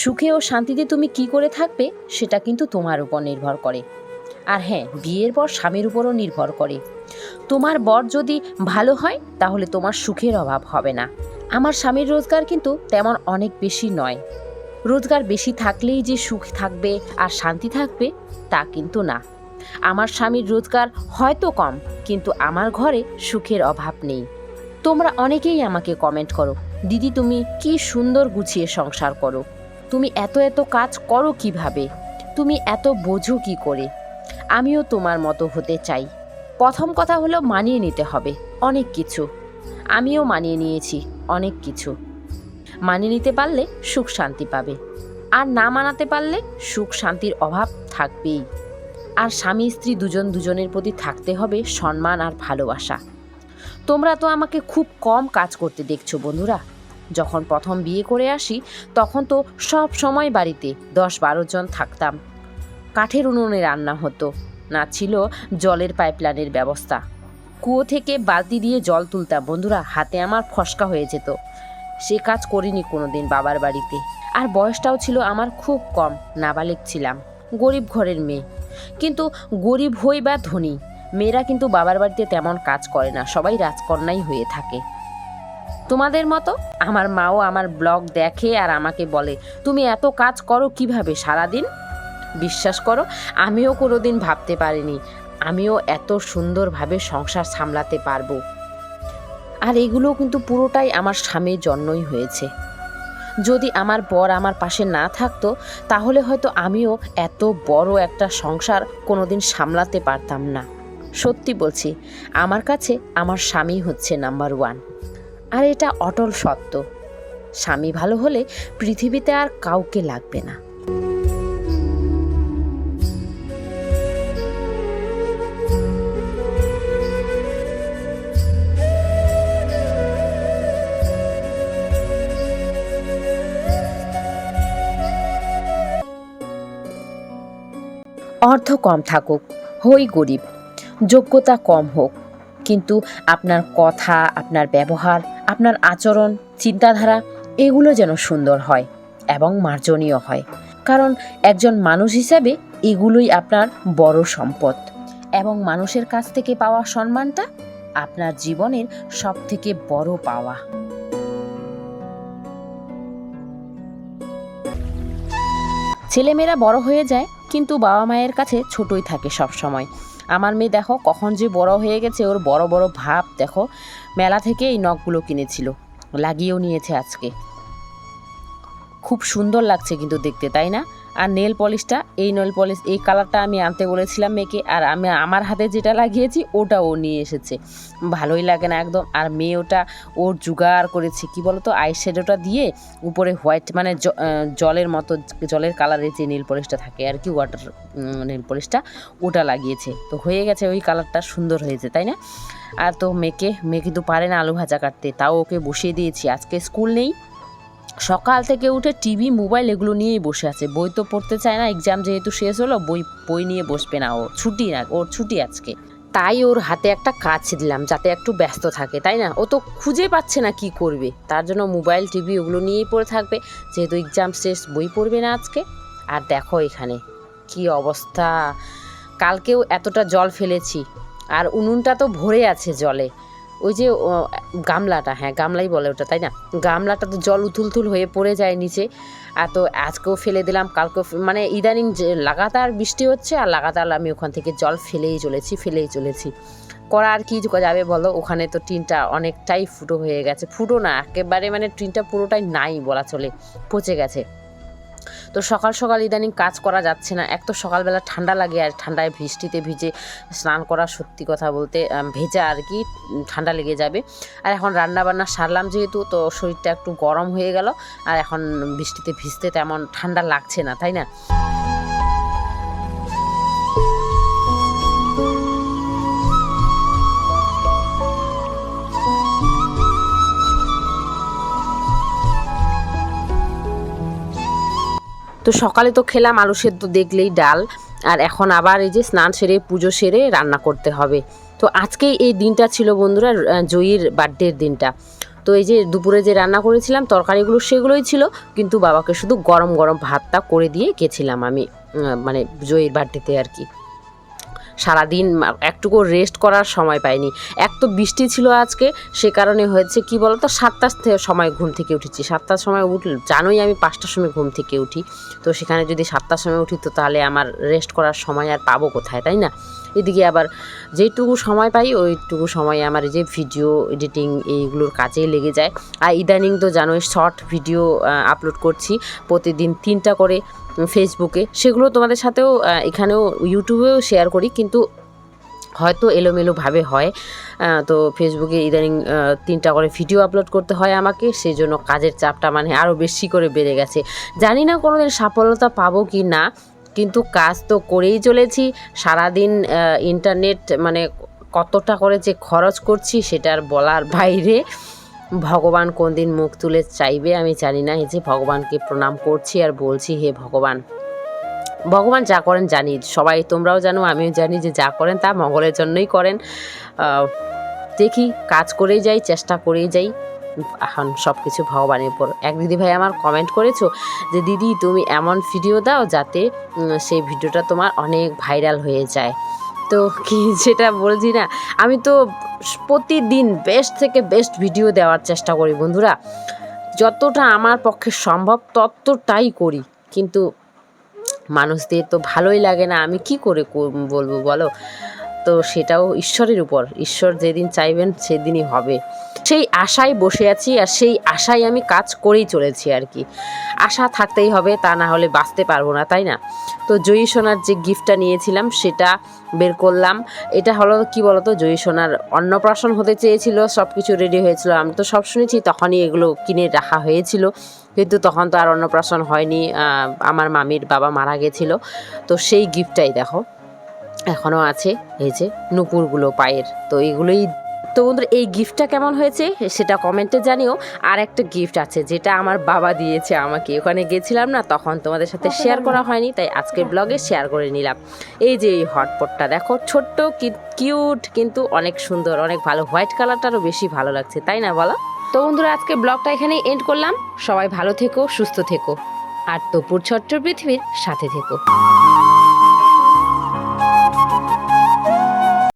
সুখে ও শান্তিতে তুমি কি করে থাকবে, সেটা কিন্তু তোমার উপর নির্ভর করে। আর হ্যাঁ বিয়ের পর স্বামীর উপরও নির্ভর করে। তোমার বর যদি ভালো হয়, তাহলে তোমার সুখের অভাব হবে না। আমার স্বামীর রোজগার কিন্তু তেমন অনেক বেশি নয়। রোজগার বেশি থাকলেই যে সুখ থাকবে আর শান্তি থাকবে, তা কিন্তু না। আমার স্বামীর রোজগার হয়তো কম, কিন্তু আমার ঘরে সুখের অভাব নেই। তোমরা অনেকেই আমাকে কমেন্ট করো, দিদি, তুমি কি সুন্দর গুছিয়ে সংসার করো। তুমি এত এত কাজ করো কীভাবে? তুমি এত বোঝো কি করে? আমিও তোমার মতো হতে চাই। প্রথম কথা হলো মানিয়ে নিতে হবে, অনেক কিছু। আমিও মানিয়ে নিয়েছি, অনেক কিছু। মানিয়ে নিতে পারলে সুখ শান্তি পাবে। আর না মানাতে পারলে সুখ শান্তির অভাব থাকবেই। আর স্বামী, স্ত্রী দুজন দুজনের প্রতি থাকতে হবে সম্মান আর ভালোবাসা। তোমরা তো আমাকে খুব কম কাজ করতে দেখছ বন্ধুরা। যখন প্রথম বিয়ে করে আসি, তখন তো সব সময় বাড়িতে দশ বারো জন থাকতাম। কাঠের উনুনে রান্না হতো, না ছিল জলের পাইপলাইনের ব্যবস্থা। কুয়ো থেকে বালতি দিয়ে জল তুলতাম, বন্ধুরা, হাতে আমার ফসকা হয়ে যেত। সে কাজ করিনি কোনো দিন বাবার বাড়িতে। আর বয়সটাও ছিল আমার খুব কম, নাবালিক ছিলাম, গরিব ঘরের মেয়ে। কিন্তু গরিব হই বা ধনী, মেয়েরা কিন্তু বাবার বাড়িতে তেমন কাজ করে না, সবাই রাজকন্যাই হয়ে থাকে। তোমাদের মতো? আমার মাও আমার ব্লগ দেখে আর আমাকে বলে, তুমি এত কাজ করো কীভাবে সারাদিন? বিশ্বাস করো, আমিও কোনোদিন ভাবতে পারিনি, আমিও এত সুন্দরভাবে সংসার সামলাতে পারব। আর এগুলো কিন্তু পুরোটাই আমার স্বামীর জন্যই হয়েছে। যদি আমার বর আমার পাশে না থাকতো, তাহলে হয়তো আমিও এত বড় একটা সংসার কোনোদিন সামলাতে পারতাম না। সত্যি বলছি, আমার কাছে আমার স্বামী হচ্ছে নাম্বার ওয়ান আর এটা অটল সত্য। স্বামী ভালো হলে পৃথিবীতে আর কাউকে লাগবে না। অর্থ কম থাকুক, হই গরিব। যোগ্যতা কম হোক কিন্তু আপনার কথা, আপনার ব্যবহার, আপনার আচরণ, চিন্তাধারা, এগুলো যেন সুন্দর হয় এবং মার্জনীয় হয়। কারণ একজন মানুষ হিসাবে এগুলোই আপনার বড় সম্পদ এবং মানুষের কাছ থেকে পাওয়া সম্মানটা আপনার জীবনের সব থেকে বড় পাওয়া। ছেলেমেয়েরা বড় হয়ে যায়, কিন্তু বাবা মায়ের কাছে ছোটই থাকে সব সময় আমার মেয়ে দেখো কখন যে বড় হয়ে গেছে, ওর বড় বড় ভাব দেখো। মেলা থেকে এই নখগুলো কিনেছিল, লাগিয়েও নিয়েছে আজকে। খুব সুন্দর লাগছে কিন্তু দেখতে, তাই না? আর নেল পলিশটা এই নেল পলিশ এই কালারটা আমি আনতে বলেছিলাম মেয়েকে, আর আমি, আমার হাতে যেটা লাগিয়েছি ওটা ও নিয়ে এসেছে। ভালোই লাগে না একদম। আর মেয়ে ওটা, ওর জোগাড় করেছে, কি বলতো আই শ্যাডোটা দিয়ে উপরে হোয়াইট মানে জলের মতো, জলের কালারের যে নীল পলিশটা থাকে আর কি ওয়াটার নীল পলিশটা ওটা লাগিয়েছে। তো হয়ে গেছে, ওই কালারটা সুন্দর হয়েছে, তাই না? আর তো মেয়েকে, মেয়ে কিন্তু পারে না আলু ভাজা কাটতে, তাও ওকে বসিয়ে দিয়েছি। আজকে স্কুল নেই সকাল থেকে উঠে টিভি, মোবাইল এগুলো নিয়েই বসে আছে। বই তো পড়তে চায় না এক্সাম যেহেতু শেষ হলো, বই বই নিয়ে বসবে না। ও ছুটি না, ওর ছুটি আজকে। তাই ওর হাতে একটা কাজ দিলাম, যাতে একটু ব্যস্ত থাকে, তাই না? ও তো খুঁজে পাচ্ছে না কি করবে। তার জন্য মোবাইল, টিভি ওগুলো নিয়েই পড়ে থাকবে। যেহেতু এক্সাম শেষ, বই পড়বে না আজকে। আর দেখো এখানে কি অবস্থা। কালকেও এতটা জল ফেলেছি। আর উনুনটা তো ভরে আছে জলে। ওই যে গামলাটা হ্যাঁ গামলাই বলে ওটা, তাই না? গামলাটা তো জল উথুলথুল হয়ে পড়ে যায় নিচে। আর তো আজকেও ফেলে দিলাম, কালকেও মানে ইদানিং লাগাতার বৃষ্টি হচ্ছে আর লাগাতার আমি ওখান থেকে জল ফেলেই চলেছি ফেলেই চলেছি। করা আর কি করা যাবে বলো? ওখানে তো টিনটা অনেকটাই ফুটো হয়ে গেছে। ফুটো না, একেবারে মানে টিনটা পুরোটাই নাই বলা চলে, পচে গেছে। তো সকাল সকাল ইদানিং কাজ করা যাচ্ছে না। এক তো সকালবেলা ঠান্ডা লাগে আর ঠান্ডায় বৃষ্টিতে ভিজে স্নান করা সত্যি কথা বলতে ভেজা আর কি ঠান্ডা লেগে যাবে। আর এখন রান্না বান্না সারলাম যেহেতু, তো শরীরটা একটু গরম হয়ে গেল। আর এখন বৃষ্টিতে ভিজতে তেমন ঠান্ডা লাগছে না, তাই না? তো সকালে তো খেলাম, আলু সেদ্ধ দেখলেই ডাল। আর এখন আবার এই যে স্নান সেরে, পুজো সেরে রান্না করতে হবে। তো আজকেই এই দিনটা ছিল বন্ধুরা জয়ীর বার্থডের দিনটা। তো এই যে দুপুরে যে রান্না করেছিলাম, তরকারিগুলো সেগুলোই ছিল, কিন্তু বাবাকে শুধু গরম গরম ভাতটা করে দিয়ে গেছিলাম আমি মানে জয়ীর বার্থডেতে আর কি। সারাদিন একটুকু রেস্ট করার সময় পাইনি। এক তো বৃষ্টি ছিল আজকে, সে কারণে হয়েছে কি বলতো, সাতটার সময় ঘুম থেকে উঠেছি। সাতটার সময় উঠল জানোই আমি পাঁচটার সময় ঘুম থেকে উঠি। তো সেখানে যদি সাতটার সময় উঠি তো তাহলে আমার রেস্ট করার সময় আর পাবো কোথায়, তাই না? এদিকে আবার যেইটুকু সময় পাই, ওইটুকু সময় আমার যে ভিডিও এডিটিং এইগুলোর কাজেই লেগে যায়। আর ইদানিং তো জানোই শর্ট ভিডিও আপলোড করছি, প্রতিদিন তিনটা করে ফেসবুকে সেগুলো তোমাদের সাথেও এখানেও ইউটিউবেও শেয়ার করি, কিন্তু হয়তো এলোমেলোভাবে হয়। তো ফেসবুকে ইদানিং তিনটা করে ভিডিও আপলোড করতে হয় আমাকে সেই জন্য কাজের চাপটা মানে আরও বেশি করে বেড়ে গেছে। জানি না কোনোদিন সফলতা পাবো কি না কিন্তু কাজ তো করেই চলেছি। সারাদিন ইন্টারনেট মানে কতটা করে যে খরচ করছি সেটার বলার বাইরে। ভগবান কোন দিন মুখ তুলে চাইবে আমি জানি না। এই যে ভগবানকে প্রণাম করছি আর বলছি, হে ভগবান ভগবান যা করেন জানি। সবাই তোমরাও জানো, আমিও জানি যে যা করেন তা মঙ্গলের জন্যই করেন। দেখি, কাজ করেই যাই, চেষ্টা করেই যাই। এখন সব কিছু ভগবানের উপর। এক দিদি ভাই আমার কমেন্ট করেছ যে, দিদি, তুমি এমন ভিডিও দাও যাতে সেই ভিডিওটা তোমার অনেক ভাইরাল হয়ে যায়। তো কি যেটা বলছি না, আমি তো প্রতিদিন বেস্ট থেকে বেস্ট ভিডিও দেওয়ার চেষ্টা করি বন্ধুরা। যতটা আমার পক্ষে সম্ভব ততটাই করি। কিন্তু মানুষদের তো ভালোই লাগে না, আমি কি করে, বলব বলো? তো সেটাও ঈশ্বরের উপর। ঈশ্বর যেদিন চাইবেন সেদিনই হবে। সেই আশায় বসে আছি আর সেই আশায় আমি কাজ করেই চলেছি আর কি। আশা থাকতেই হবে, তা না হলে বাঁচতে পারব না, তাই না? তো জয়ী সোনার যে গিফটটা নিয়েছিলাম, সেটা বের করলাম। এটা হলো কি বলতো, জয়ী সোনার অন্নপ্রাশন হতে চেয়েছিল সব কিছু রেডি হয়েছিল। আমি তো সব শুনেছি, তখনই এগুলো কিনে রাখা হয়েছিল। কিন্তু তখন তো আর অন্নপ্রাশন হয়নি আমার মামির বাবা মারা গেছিল। তো সেই গিফটটাই দেখো এখনও আছে, এই যে নুপুরগুলো পায়ের। তো এগুলোই তো বন্ধুরা এই গিফটটা কেমন হয়েছে সেটা কমেন্টে জানিও। আর একটা গিফট আছে যেটা আমার বাবা দিয়েছে আমাকে। ওখানে গেছিলাম না তখন তোমাদের সাথে শেয়ার করা হয়নি তাই আজকের ব্লগে শেয়ার করে নিলাম। এই যে এই হটপটটা দেখো ছোট্ট কিউট কিন্তু অনেক সুন্দর অনেক ভালো। হোয়াইট কালারটারও বেশি ভালো লাগছে তাই না বলো? তো বন্ধুরা আজকে ব্লগটা এখানে এন্ড করলাম। সবাই ভালো থেকো সুস্থ থেকো। আর তপুর ছট্ট পৃথিবীর সাথে থেকো।